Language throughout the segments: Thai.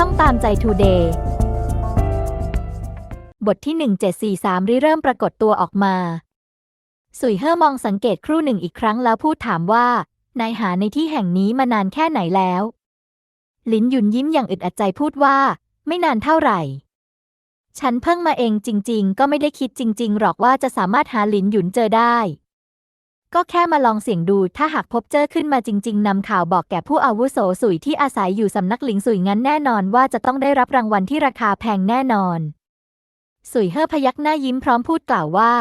ช่องตามใจทูเดย์บทที่ 1743 ริเริ่มปรากฏตัวออกมา สุยเฮ่อมองสังเกตครู่หนึ่งอีกครั้งแล้วพูดถามว่า นายหาในที่แห่งนี้มานานแค่ไหนแล้ว ลินหยุนยิ้มอย่างอึดอัดใจพูดว่า ไม่นานเท่าไหร่ ฉันเพิ่งมาเองจริง ๆ ก็ไม่ได้คิดจริง ๆ หรอกว่าจะสามารถหาหลินหยุนเจอได้ ก็แค่มาลองเสี่ยงดู ถ้าหากพบเจอขึ้นมาจริง ๆนำข่าวบอกแก่ผู้อาวุโสสุยที่อาศัยอยู่สำนักหลิงสุยงั้นแน่นอนว่าจะต้องได้รับรางวัลที่ราคาแพงแน่นอน สุยเฮ่อพยักหน้ายิ้มพร้อมพูดกล่าวว่า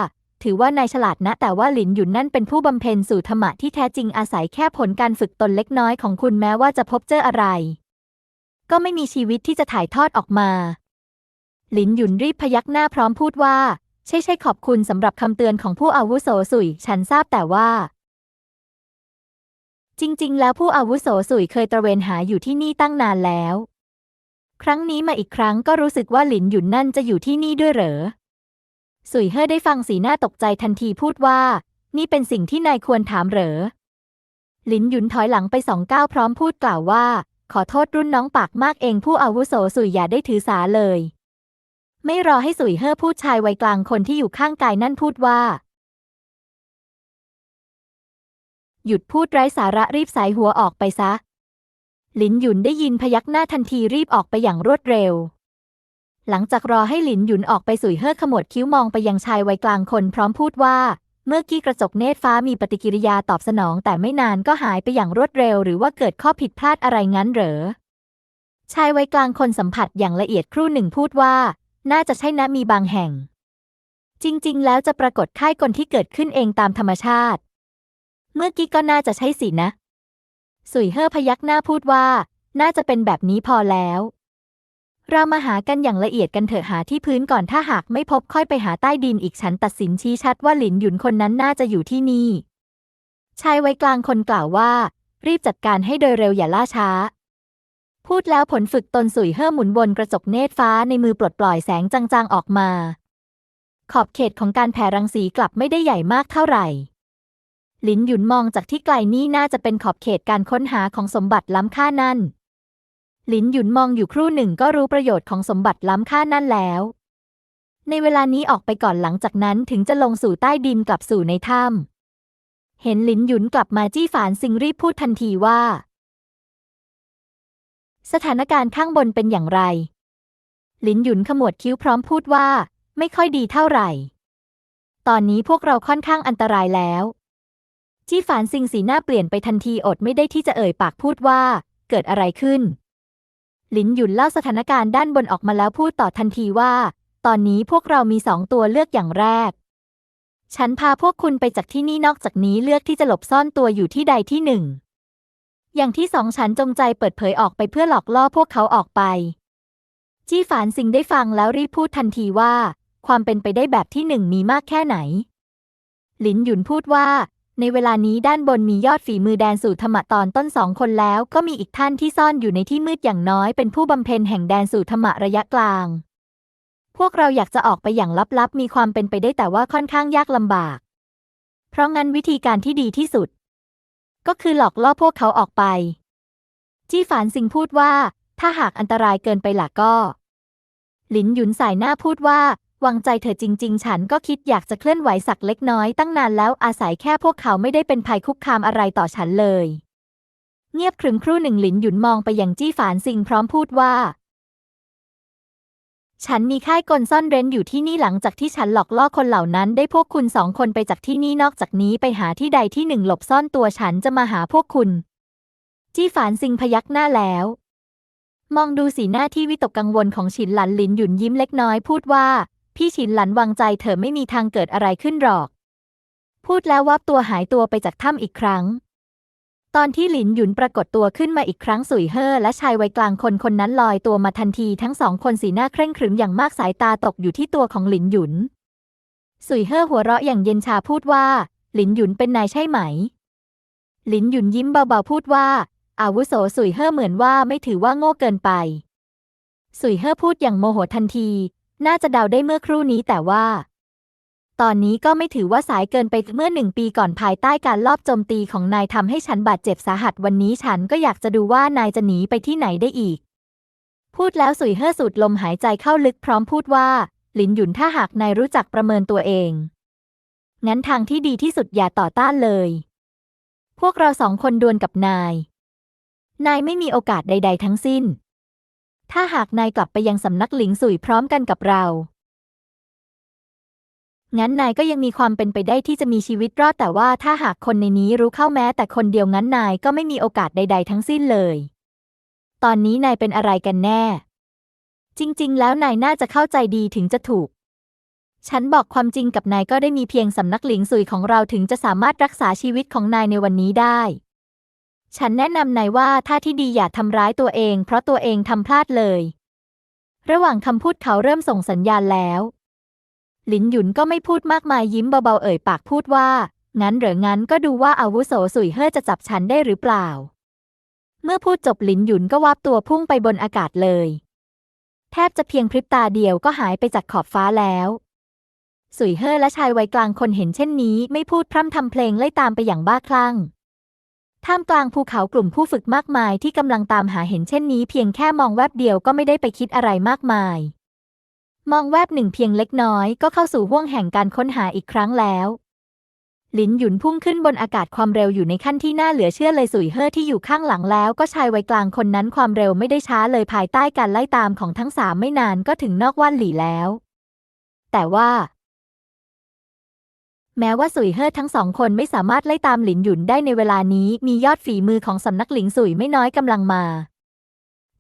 ถือว่านายฉลาดนะ แต่ว่าหลินหยุนนั่นเป็นผู้บำเพ็ญสู่ธรรมะที่แท้จริงอาศัยแค่ผลการฝึกตนเล็กน้อยของคุณแม้ว่าจะพบเจออะไร ก็ไม่มีชีวิตที่จะถ่ายทอดออกมา หลินหยุนรีบพยักหน้าพร้อมพูดว่า ใช่ใช่ขอบคุณสำหรับคำเตือนของผู้อาวุโสสุย ฉันทราบแต่ว่า จริง ๆ แล้วผู้อาวุโสสุยเคยตระเวนหาอยู่ที่นี่ตั้งนานแล้ว ครั้งนี้มาอีกครั้งก็รู้สึกว่าหลินหยุนนั่นจะอยู่ที่นี่ด้วยเหรอ สุยเฮ่อได้ฟังสีหน้าตกใจทันทีพูดว่า นี่เป็นสิ่งที่นายควรถามเหรอ หลินหยุนถอยหลังไปสองก้าวพร้อมพูดกล่าวว่า ขอโทษรุ่นน้องปากมากเองผู้อาวุโสสุยอย่าได้ถือสาเลย ไม่รอให้สุยเฮ่อพูดชายวัยกลางคนที่อยู่ข้างกายนั่นพูดว่า หยุดพูดไร้สาระรีบสายหัวออกไปซะ หลินหยุนได้ยินพยักหน้าทันทีรีบออกไปอย่างรวดเร็ว หลังจากรอให้หลินหยุนออกไปสุยเฮ่อขมวดคิ้วมองไปยังชายวัยกลางคนพร้อมพูดว่า เมื่อกี้กระจกเนตรฟ้ามีปฏิกิริยาตอบสนอง แต่ไม่นานก็หายไปอย่างรวดเร็ว หรือว่าเกิดข้อผิดพลาดอะไรงั้นเหรอชายวัยกลางคนสัมผัสอย่างละเอียดครู่หนึ่งพูดว่า น่าจะใช่นะมีบางแห่ง จริง ๆ แล้วจะปรากฏค่ายกลที่เกิดขึ้นเองตามธรรมชาติ เมื่อกี้ก็น่าจะใช่สินะ สุยเฮอพยักหน้าพูดว่า น่าจะเป็นแบบนี้พอแล้ว เรามาหากันอย่างละเอียดกันเถอะหาที่พื้นก่อนถ้าหากไม่พบค่อยไปหาใต้ดินอีกฉันตัดสินชี้ชัดว่าหลินหยุนคนนั้นน่าจะอยู่ที่นี่ชายวัยกลางคนกล่าวว่า รีบจัดการให้โดยเร็วอย่าล่าช้า พูดแล้วผลฝึกตนสุยเฮ่อหมุนวนกระจกเนตรฟ้าในมือปลดปล่อยแสงจางๆออกมา ขอบเขตของการแผ่รังสีกลับไม่ได้ใหญ่มากเท่าไหร่ หลินหยุนมองจากที่ไกลนี่น่าจะเป็นขอบเขตการค้นหาของสมบัติล้ำค่านั่น หลินหยุนมองอยู่ครู่หนึ่งก็รู้ประโยชน์ของสมบัติล้ำค่านั่นแล้ว ในเวลานี้ออกไปก่อนหลังจากนั้นถึงจะลงสู่ใต้ดินกลับสู่ในถ้ำเห็นหลินหยุนกลับมาจี้ฝานซิงรีบพูดทันทีว่า สถานการณ์ข้างบนเป็นอย่างไร หลินหยุนขมวดคิ้วพร้อมพูดว่า ไม่ค่อยดีเท่าไหร่ ตอนนี้พวกเราค่อนข้างอันตรายแล้ว จี้ฝานซิงสีหน้าเปลี่ยนไปทันทีอดไม่ได้ที่จะเอ่ยปากพูดว่า เกิดอะไรขึ้น หลินหยุนเล่าสถานการณ์ด้านบนออกมาแล้วพูดต่อทันทีว่า ตอนนี้พวกเรามีสองตัวเลือกอย่างแรก ฉันพาพวกคุณไปจากที่นี่นอกจากนี้เลือกที่จะหลบซ่อนตัวอยู่ที่ใดที่หนึ่ง อย่างที่สองฉันจงใจเปิดเผยออกไปเพื่อหลอกล่อพวกเขาออกไป จี้ฝานซิงได้ฟังแล้วรีบพูดทันทีว่า ความเป็นไปได้แบบที่หนึ่งมีมากแค่ไหน หลินหยุนพูดว่า ในเวลานี้ด้านบนมียอดฝีมือแดนสู่ธรรมะตอนต้นสองคนแล้ว ก็มีอีกท่านที่ซ่อนอยู่ในที่มืดอย่างน้อย เป็นผู้บำเพ็ญแห่งแดนสู่ธรรมะระยะกลาง พวกเราอยากจะออกไปอย่างลับๆ มีความเป็นไปได้แต่ว่าค่อนข้างยากลำบาก เพราะงั้นวิธีการที่ดีที่สุด ก็คือหลอกล่อพวกเขาออกไป จี้ฝานซิงพูดว่า ถ้าหากอันตรายเกินไปล่ะก็ หลินหยุนสายหน้าพูดว่า วางใจเธอจริง ๆ ฉันก็คิดอยากจะเคลื่อนไหวสักเล็กน้อยตั้งนานแล้วอาศัยแค่พวกเขาไม่ได้เป็นภัยคุกคามอะไรต่อฉันเลย เงียบครึมครู่หนึ่งหลินหยุนมองไปยังจี้ฝานซิงพร้อมพูดว่า ฉันมีค่ายกลซ่อนเร้นอยู่ที่นี่หลังจากที่ฉันหลอกล่อคนเหล่านั้น ได้พวกคุณสองคนไปจากที่นี่นอกจากนี้ไปหาที่ใดที่หนึ่งหลบซ่อนตัวฉันจะมาหาพวกคุณ จี้ฝานซิงพยักหน้าแล้ว มองดูสีหน้าที่วิตกกังวลของฉินหลันหลินหยุนยิ้มเล็กน้อยพูดว่า พี่ฉินหลันวางใจเธอไม่มีทางเกิดอะไรขึ้นหรอก พูดแล้ววับตัวหายตัวไปจากถ้ำอีกครั้ง ตอนที่หลินหยุนปรากฏตัวขึ้นมาอีกครั้งสุยเฮอและชายวัยกลางคนคนนั้นลอยตัวมาทันทีทั้งสองคนสีหน้าเคร่งขรึมอย่างมากสายตาตกอยู่ที่ตัวของหลินหยุน สุยเฮอหัวเราะอย่างเย็นชาพูดว่า หลินหยุนเป็นนายใช่ไหม หลินหยุนยิ้มเบาๆพูดว่า อาวุโสสุยเฮอเหมือนว่าไม่ถือว่าโง่เกินไป สุยเฮอพูดอย่างโมโหทันที น่าจะเดาได้เมื่อครู่นี้แต่ว่า ตอนนี้ก็ไม่ถือว่าสายเกินไปเมื่อหนึ่งปีก่อนภายใต้การลอบโจมตีของนายทำให้ฉันบาดเจ็บสาหัสวันนี้ฉันก็อยากจะดูว่านายจะหนีไปที่ไหนได้อีก พูดแล้วสุยเฮ่อสูดลมหายใจเข้าลึกพร้อมพูดว่า หลินหยุนถ้าหากนายรู้จักประเมินตัวเอง งั้นทางที่ดีที่สุดอย่าต่อต้านเลย พวกเราสองคนดวลกับนาย นายไม่มีโอกาสใด ๆ ทั้งสิ้น ถ้าหากนายกลับไปยังสำนักหลิงสุยพร้อมกันกับเรา งั้นนายก็ยังมีความเป็นไปได้ที่จะมีชีวิตรอดแต่ว่าถ้าหากคนในนี้รู้เข้าแม้แต่คนเดียวงั้นนายก็ไม่มีโอกาสใด ๆ ทั้งสิ้นเลย ตอนนี้นายเป็นอะไรกันแน่ จริง ๆ แล้วนายน่าจะเข้าใจดีถึงจะถูก ฉันบอกความจริงกับนายก็ได้มีเพียงสำนักหลิงสุยของเราถึงจะสามารถรักษาชีวิตของนายในวันนี้ได้ ฉันแนะนำนายว่าถ้าที่ดีอย่าทำร้ายตัวเอง เพราะตัวเองทำพลาดเลย ระหว่างคำพูดเขาเริ่มส่งสัญญาณแล้ว หลินหยุนก็ไม่พูดมากมายยิ้มเบาๆเอ่ยปากพูดว่า งั้นเหรืองั้นก็ดูว่าอาวุโสสุยเฮ่อจะจับฉันได้หรือเปล่า เมื่อพูดจบหลินหยุนก็วาบตัวพุ่งไปบนอากาศเลย แทบจะเพียงพริบตาเดียวก็หายไปจากขอบฟ้าแล้วสุยเฮ่อและชายวัยกลางคนเห็นเช่นนี้ไม่พูดพร่ำทำเพลงไล่ตามไปอย่างบ้าคลั่ง ท่ามกลางภูเขากลุ่มผู้ฝึกมากมายที่กำลังตามหาเห็นเช่นนี้เพียงแค่มองแวบเดียวก็ไม่ได้ไปคิดอะไรมากมาย มองแวบหนึ่งเพียงเล็กน้อยก็เข้าสู่ห้วงแห่งการค้นหาอีกครั้งแล้วหลินหยุนพุ่งขึ้นบนอากาศความเร็วอยู่ในขั้นที่น่าเหลือเชื่อเลยสุยเฮ่อที่อยู่ข้างหลังแล้ว ก็ชายวัยกลางคนนั้นความเร็วไม่ได้ช้าเลยภายใต้การไล่ตามของทั้งสามไม่นานก็ถึงนอกว่านหลี่แล้ว แต่ว่า แม้ว่าสุยเฮ่อทั้งสองคนไม่สามารถไล่ตามหลินหยุนได้ในเวลานี้มียอดฝีมือของสำนักหลิงสุยไม่น้อยกำลังมา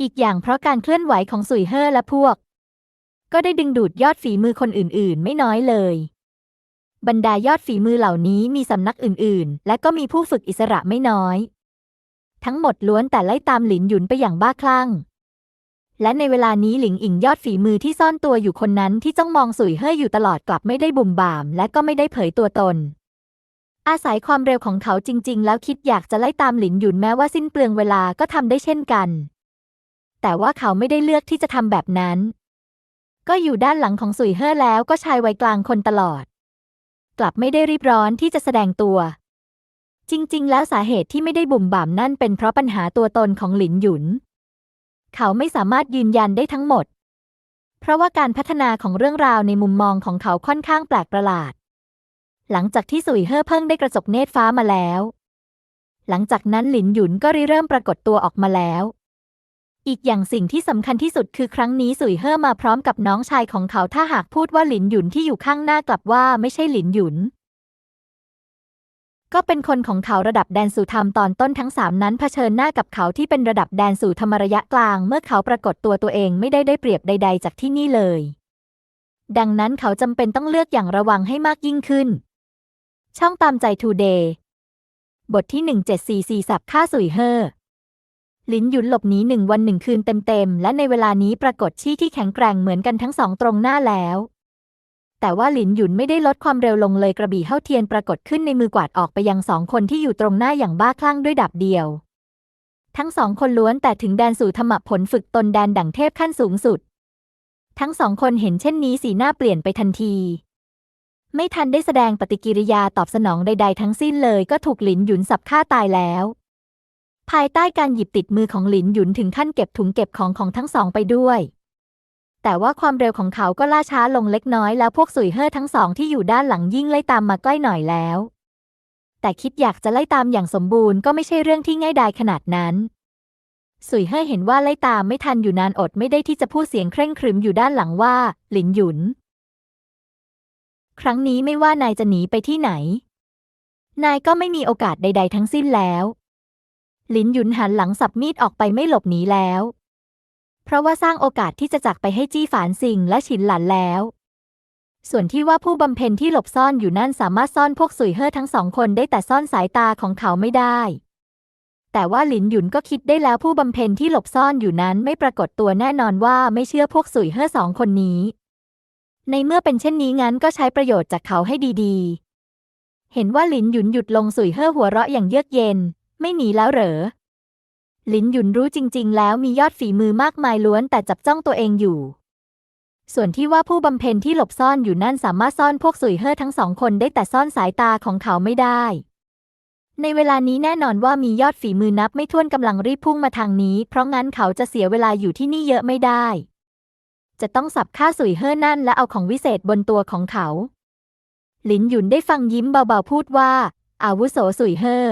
อีกอย่างเพราะการเคลื่อนไหวของสุยเฮ่อและพวก ก็ได้ดึงดูดยอดฝีมือคนอื่นๆ ไม่น้อยเลย บรรดายอดฝีมือเหล่านี้มีสำนักอื่นๆ และก็มีผู้ฝึกอิสระไม่น้อย ทั้งหมดล้วนแต่ไล่ตามหลินหยุนไปอย่างบ้าคลั่ง และในเวลานี้หลิงอิงยอดฝีมือที่ซ่อนตัวอยู่คนนั้นที่จ้องมองสุยเฮ่ออยู่ตลอดกลับไม่ได้บุ่มบ่าม และก็ไม่ได้เผยตัวตนอาศัยความเร็วของเขาจริง ๆ แล้วคิดอยากจะไล่ตามหลินหยุนแม้ว่าสิ้นเปลืองเวลาก็ทำได้เช่นกัน แต่ว่าเขาไม่ได้เลือกที่จะทำแบบนั้น ก็อยู่ด้านหลังของสุยเฮ่อแล้วก็ชายวัยกลางคนตลอด กลับไม่ได้รีบร้อนที่จะแสดงตัว จริง ๆ แล้วสาเหตุที่ไม่ได้บุ่มบ่ามนั่นเป็นเพราะปัญหาตัวตนของหลินหยุน เขาไม่สามารถยืนยันได้ทั้งหมด เพราะว่าการพัฒนาของเรื่องราวในมุมมองของเขาค่อนข้างแปลกประหลาด หลังจากที่สุยเฮ่อเพิ่งได้กระจกเนตรฟ้ามาแล้ว หลังจากนั้นหลินหยุนก็ริเริ่มปรากฏตัวออกมาแล้ว อีกอย่างสิ่งที่สำคัญที่สุดคือครั้งนี้สุยเฮ่อมาพร้อมกับน้องชายของเขาถ้าหากพูดว่าหลินหยุนที่อยู่ข้างหน้ากลับว่าไม่ใช่หลินหยุน ก็เป็นคนของเขาระดับแดนสู่ธรรมตอนต้นทั้งสามนั้นเผชิญหน้ากับเขาที่เป็นระดับแดนสู่ธรรมระยะกลาง เมื่อเขาปรากฏตัวตัวเองไม่ได้ได้เปรียบใด ๆ จากที่นี่เลย ดังนั้นเขาจำเป็นต้องเลือกอย่างระวังให้มากยิ่งขึ้น ช่องตามใจทูเดย์บทที่ 1744สับฆ่าสุยเฮ่อ ลินหยุนหลบหนีหนึ่งวันหนึ่งคืนเต็มๆ และในเวลานี้ปรากฏชี้ที่แข็งแกร่งเหมือนกันทั้งสองตรงหน้าแล้ว แต่ว่าหลินหยุนไม่ได้ลดความเร็วลงเลยกระบี่เท่าเทียนปรากฏขึ้นในมือกวาดออกไปยังสองคนที่อยู่ตรงหน้าอย่างบ้าคลั่งด้วยดับเดียว ทั้งสองคนล้วนแต่ถึงแดนสู่ธรรมผลฝึกตนแดนดั่งเทพขั้นสูงสุด ทั้งสองคนเห็นเช่นนี้สีหน้าเปลี่ยนไปทันที ไม่ทันได้แสดงปฏิกิริยาตอบสนองใด ๆ ทั้งสิ้นเลยก็ถูกหลินหยุนสับฆ่าตายแล้ว ภายใต้การหยิบติดมือของหลินหยุนถึงขั้นเก็บถุงเก็บของของทั้งสองไปด้วย แต่ว่าความเร็วของเขาก็ล่าช้าลงเล็กน้อยแล้วพวกสุยเฮ่อทั้งสองที่อยู่ด้านหลังยิ่งไล่ตามมาใกล้หน่อยแล้ว แต่คิดอยากจะไล่ตามอย่างสมบูรณ์ก็ไม่ใช่เรื่องที่ง่ายดายขนาดนั้น สุยเฮ่อเห็นว่าไล่ตามไม่ทันอยู่นานอดไม่ได้ที่จะพูดเสียงเคร่งครึมอยู่ด้านหลังว่า หลินหยุน ครั้งนี้ไม่ว่านายจะหนีไปที่ไหน นายก็ไม่มีโอกาสใด ๆ ทั้งสิ้นแล้ว หลินหยุนหันหลังสับมีดออกไปไม่หลบหนีแล้ว เพราะว่าสร้างโอกาสที่จะจักไปให้จี้ฝานสิงและฉินหลันแล้ว ส่วนที่ว่าผู้บำเพ็ญที่หลบซ่อนอยู่นั่นสามารถซ่อนพวกสุยเฮ่อทั้งสองคนได้แต่ซ่อนสายตาของเขาไม่ได้ แต่ว่าหลินหยุนก็คิดได้แล้วผู้บำเพ็ญที่หลบซ่อนอยู่นั้นไม่ปรากฏตัวแน่นอนว่าไม่เชื่อพวกสุยเฮ่อสองคนนี้ ในเมื่อเป็นเช่นนี้งั้นก็ใช้ประโยชน์จากเขาให้ดีๆ เห็นว่าหลินหยุนหยุดลงสุยเฮ่อหัวเราะอย่างเยือกเย็น ไม่หนีแล้วเหรอหลินหยุนรู้จริง ๆ แล้วมียอดฝีมือมากมายล้วนแต่จับจ้องตัวเองอยู่ ส่วนที่ว่าผู้บำเพ็ญที่หลบซ่อนอยู่นั่นสามารถซ่อนพวกสุยเฮ่อทั้งสองคนได้แต่ซ่อนสายตาของเขาไม่ได้ ในเวลานี้แน่นอนว่ามียอดฝีมือนับไม่ถ้วนกำลังรีบพุ่งมาทางนี้ เพราะงั้นเขาจะเสียเวลาอยู่ที่นี่เยอะไม่ได้ จะต้องสับค่าสุยเฮ่อนั่นและเอาของวิเศษบนตัวของเขา หลินหยุนได้ฟังยิ้มเบาๆพูดว่า อาวุโสสุยเฮ่อ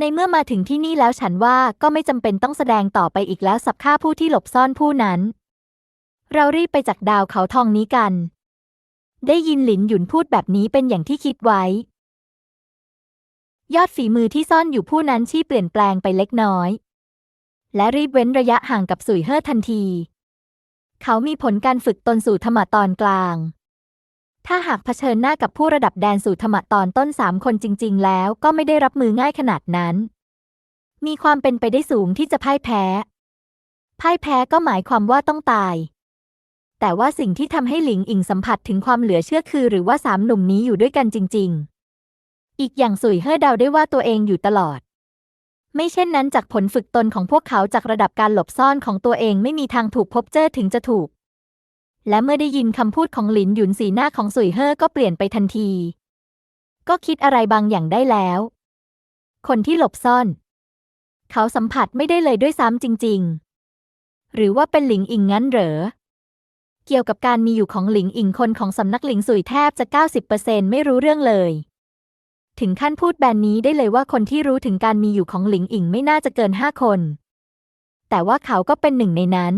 ในเมื่อมาถึงที่นี่แล้วฉันว่าก็ไม่จำเป็นต้องแสดงต่อไปอีกแล้วสับค่าผู้ที่หลบซ่อนผู้นั้น เรารีบไปจากดาวเขาทองนี้กัน ได้ยินหลินหยุนพูดแบบนี้เป็นอย่างที่คิดไว้ ยอดฝีมือที่ซ่อนอยู่ผู้นั้นชี้เปลี่ยนแปลงไปเล็กน้อย และรีบเว้นระยะห่างกับสุยเฮ่อทันที เขามีผลการฝึกตนสู่ธรรมะตอนกลาง ถ้าหากเผชิญหน้ากับผู้ระดับแดนสู่ธรรมะตอนต้นสามคนจริง ๆ แล้วก็ไม่ได้รับมือง่ายขนาดนั้น มีความเป็นไปได้สูงที่จะพ่ายแพ้ พ่ายแพ้ก็หมายความว่าต้องตาย แต่ว่าสิ่งที่ทำให้หลิงอิงสัมผัสถึงความเหลือเชื่อคือ หรือว่าสามหนุ่มนี้อยู่ด้วยกันจริง ๆ อีกอย่างสุยเฮ่อเดาได้ว่าตัวเองอยู่ตลอด ไม่เช่นนั้นจากผลฝึกตนของพวกเขาจากระดับการหลบซ่อนของตัวเองไม่มีทางถูกพบเจอถึงจะถูก และเมื่อได้ยินคำพูดของหลินหยุนสีหน้าของสุยเฮ่อก็เปลี่ยนไปทันที ก็คิดอะไรบางอย่างได้แล้ว คนที่หลบซ่อน เขาสัมผัสไม่ได้เลยด้วยซ้ำจริง ๆ หรือว่าเป็นหลิงอิงงั้นเหรอ เกี่ยวกับการมีอยู่ของหลิงอิงคนของสำนักหลิงสุยแทบจะ 90%ไม่รู้เรื่องเลย ถึงขั้นพูดแบนนี้ได้เลยว่าคนที่รู้ถึงการมีอยู่ของหลิงอิงไม่น่าจะเกินห้าคน แต่ว่าเขาก็เป็นหนึ่งในนั้น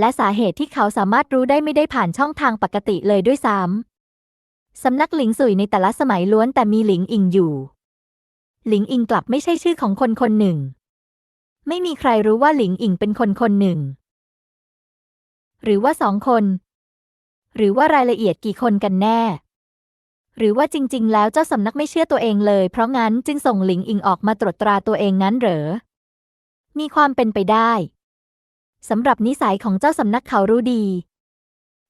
และสาเหตุที่เขาสามารถรู้ได้ไม่ได้ผ่านช่องทางปกติเลยด้วยซ้ำสำนักหลิงสุยในแต่ละสมัยล้วนแต่มีหลิงอิงอยู่ หลิงอิงกลับไม่ใช่ชื่อของคนคนหนึ่ง ไม่มีใครรู้ว่าหลิงอิงเป็นคนคนหนึ่ง หรือว่าสองคน หรือว่ารายละเอียดกี่คนกันแน่ หรือว่าจริง ๆ แล้วเจ้าสำนักไม่เชื่อตัวเองเลย เพราะงั้นจึงส่งหลิงอิงออกมาตรวจตราตัวเองงั้นเหรอ มีความเป็นไปได้ สำหรับนิสัยของเจ้าสำนักเขารู้ดี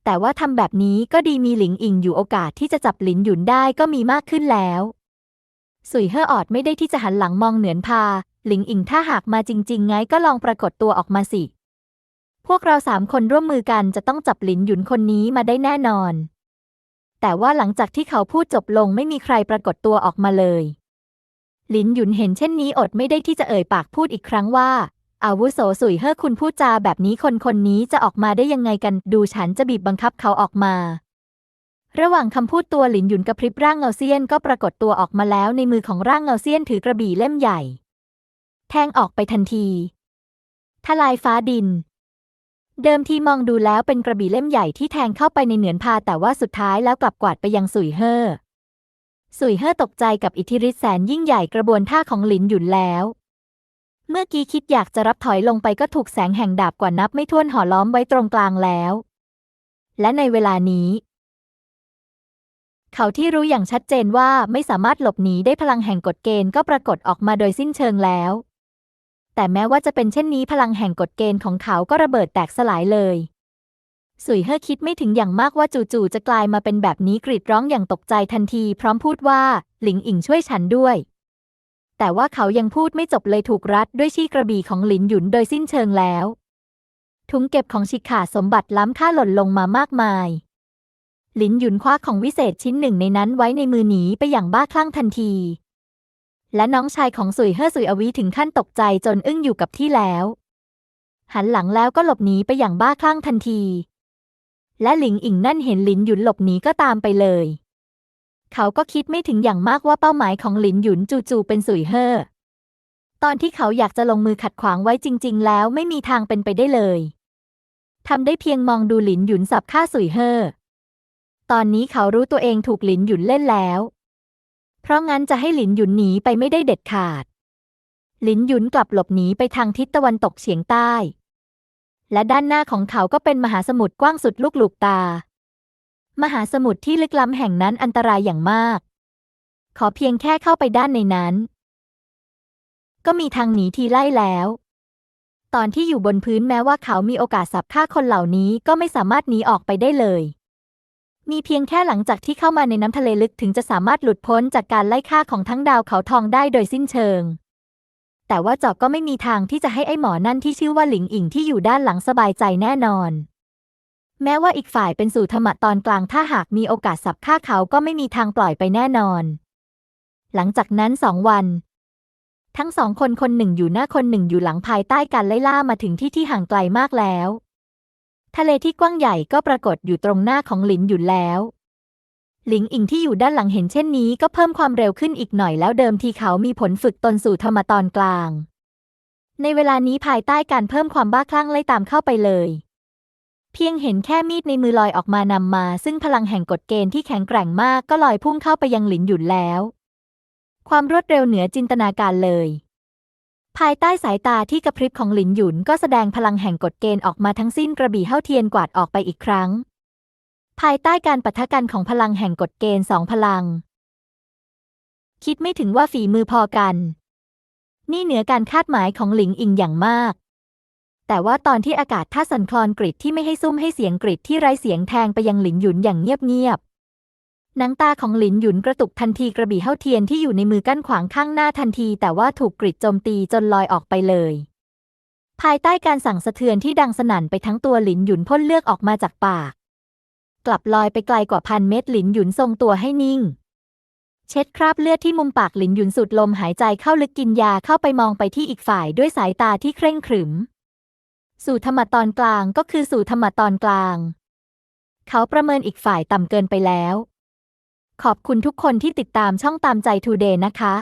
แต่ว่าทำแบบนี้ก็ดีมีหลิงอิงอยู่โอกาสที่จะจับหลินหยุนได้ก็มีมากขึ้นแล้วสุยเฮ่อออดไม่ได้ที่จะหันหลังมองเหนือนพา หลิงอิงถ้าหากมาจริง ๆ ไงก็ลองปรากฏตัวออกมาสิ พวกเราสามคนร่วมมือกันจะต้องจับหลินหยุนคนนี้มาได้แน่นอน แต่ว่าหลังจากที่เขาพูดจบลงไม่มีใครปรากฏตัวออกมาเลย หลินหยุนเห็นเช่นนี้อดไม่ได้ที่จะเอ่ยปากพูดอีกครั้งว่า อาวุโสสุยเฮ่อคุณพูดจาแบบนี้คนคนนี้จะออกมาได้ยังไงกัน ดูฉันจะบีบบังคับเขาออกมา ระหว่างคำพูดตัวหลินหยุนกระพริบร่างเงาเซียนก็ปรากฏตัวออกมาแล้วในมือของร่างเงาเซียนถือกระบี่เล่มใหญ่ แทงออกไปทันทีทลายฟ้าดิน เดิมทีมองดูแล้วเป็นกระบี่เล่มใหญ่ที่แทงเข้าไปในเหนือนพาแต่ว่าสุดท้ายแล้วกลับกวาดไปยังสุยเฮ่อสุยเฮ่อตกใจกับอิทธิฤทธิแสนยิ่งใหญ่กระบวนท่าของหลินหยุนแล้ว เมื่อกี้คิดอยากจะรับถอยลงไปก็ถูกแสงแห่งดาบกว่านับไม่ถ้วนห่อล้อมไว้ตรงกลางแล้ว และในเวลานี้ เขาที่รู้อย่างชัดเจนว่าไม่สามารถหลบหนีได้พลังแห่งกฎเกณฑ์ก็ปรากฏออกมาโดยสิ้นเชิงแล้ว แต่แม้ว่าจะเป็นเช่นนี้พลังแห่งกฎเกณฑ์ของเขาก็ระเบิดแตกสลายเลยสุยเฮ่อคิดไม่ถึงอย่างมากว่าจู่ๆจะกลายมาเป็นแบบนี้กรีดร้องอย่างตกใจทันที พร้อมพูดว่า หลิงอิงช่วยฉันด้วย แต่ว่าเขายังพูดไม่จบเลยถูกรัดด้วยชี้กระบี่ของหลินหยุนโดยสิ้นเชิงแล้ว ถุงเก็บของชิคาสมบัติล้ำค่าหล่นลงมามากมาย หลินหยุนคว้าของวิเศษชิ้นหนึ่งในนั้นไว้ในมือหนีไปอย่างบ้าคลั่งทันที และน้องชายของสุยเฮ่อสุยอวีถึงขั้นตกใจจนอึ้งอยู่กับที่แล้ว หันหลังแล้วก็หลบหนีไปอย่างบ้าคลั่งทันที และหลิงอิงนั่นเห็นหลินหยุนหลบหนีก็ตามไปเลย เขาก็คิดไม่ถึงอย่างมากว่าเป้าหมายของหลินหยุนจู่ๆเป็นสุยเฮ่อตอนที่เขาอยากจะลงมือขัดขวางไว้จริง ๆ แล้วไม่มีทางเป็นไปได้เลยทำได้เพียงมองดูหลินหยุนสับฆ่าสุยเฮ่อตอนนี้เขารู้ตัวเองถูกหลินหยุนเล่นแล้ว เพราะงั้นจะให้หลินหยุนหนีไปไม่ได้เด็ดขาด หลินหยุนกลับหลบหนีไปทางทิศตะวันตกเฉียงใต้ และด้านหน้าของเขาก็เป็นมหาสมุทรกว้างสุดลูกหลูกตา มหาสมุทรที่ลึกล้ำแห่งนั้นอันตรายอย่างมาก ขอเพียงแค่เข้าไปด้านในนั้น ก็มีทางหนีทีไล่แล้ว ตอนที่อยู่บนพื้นแม้ว่าเขามีโอกาสสับฆ่าคนเหล่านี้ก็ไม่สามารถหนีออกไปได้เลย มีเพียงแค่หลังจากที่เข้ามาในน้ำทะเลลึกถึงจะสามารถหลุดพ้นจากการไล่ฆ่าของทั้งดาวเขาทองได้โดยสิ้นเชิง แต่ว่าจอกก็ไม่มีทางที่จะให้ไอ้หมอนั่นที่ชื่อว่าหลิงอิงที่อยู่ด้านหลังสบายใจแน่นอน แม้ว่าอีกฝ่ายเป็นสู่ธรรมะตอนกลางถ้าหากมีโอกาสสับฆ่าเขาก็ไม่มีทางปล่อยไปแน่นอน หลังจากนั้นสองวัน ทั้งสองคนคนหนึ่งอยู่หน้าคนหนึ่งอยู่หลังภายใต้การไล่ล่ามาถึงที่ที่ห่างไกลมากแล้ว ทะเลที่กว้างใหญ่ก็ปรากฏอยู่ตรงหน้าของหลินหยุนแล้วหลิงอิงที่อยู่ด้านหลังเห็นเช่นนี้ก็เพิ่มความเร็วขึ้นอีกหน่อยแล้วเดิมทีเขามีผลฝึกตนสู่ธรรมตอนกลาง ในเวลานี้ภายใต้การเพิ่มความบ้าคลั่งไล่ตามเข้าไปเลย เพียงเห็นแค่มีดในมือลอยออกมานำมา ซึ่งพลังแห่งกฎเกณฑ์ที่แข็งแกร่งมากก็ลอยพุ่งเข้าไปยังหลินหยุนแล้ว ความรวดเร็วเหนือจินตนาการเลย ภายใต้สายตาที่กระพริบของหลินหยุนก็แสดงพลังแห่งกฎเกณฑ์ออกมาทั้งสิ้นกระบี่เท่าเทียนกวาดออกไปอีกครั้ง ภายใต้การปะทะกันของพลังแห่งกฎเกณฑ์สองพลัง คิดไม่ถึงว่าฝีมือพอกัน นี่เหนือการคาดหมายของหลิงอิงอย่างมาก แต่ว่าตอนที่อากาศท่าสั่นคลอนกริดที่ไม่ให้ซุ่มให้เสียงกริดที่ไร้เสียงแทงไปยังหลินหยุนอย่างเงียบๆหนังตาของหลินหยุนกระตุกทันทีกระบี่เท่าเทียนที่อยู่ในมือกั้นขวางข้างหน้าทันที แต่ว่าถูกกริดโจมตีจนลอยออกไปเลย ภายใต้การสั่งสะเทือนที่ดังสนั่นไปทั้งตัวหลินหยุนพ่นเลือกออกมาจากปาก กลับลอยไปไกลกว่าพันเมตรหลินหยุนทรงตัวให้นิ่งเช็ดคราบเลือดที่มุมปากหลินหยุนสุดลมหายใจเข้าลึกกินยาเข้าไปมองไปที่อีกฝ่ายด้วยสายตาที่เคร่งขรึม สู่ธรรมะตอนกลางก็คือสู่ธรรมะตอนกลาง เขาประเมินอีกฝ่ายต่ำเกินไปแล้ว ขอบคุณทุกคนที่ติดตามช่องตามใจทูเดย์นะคะ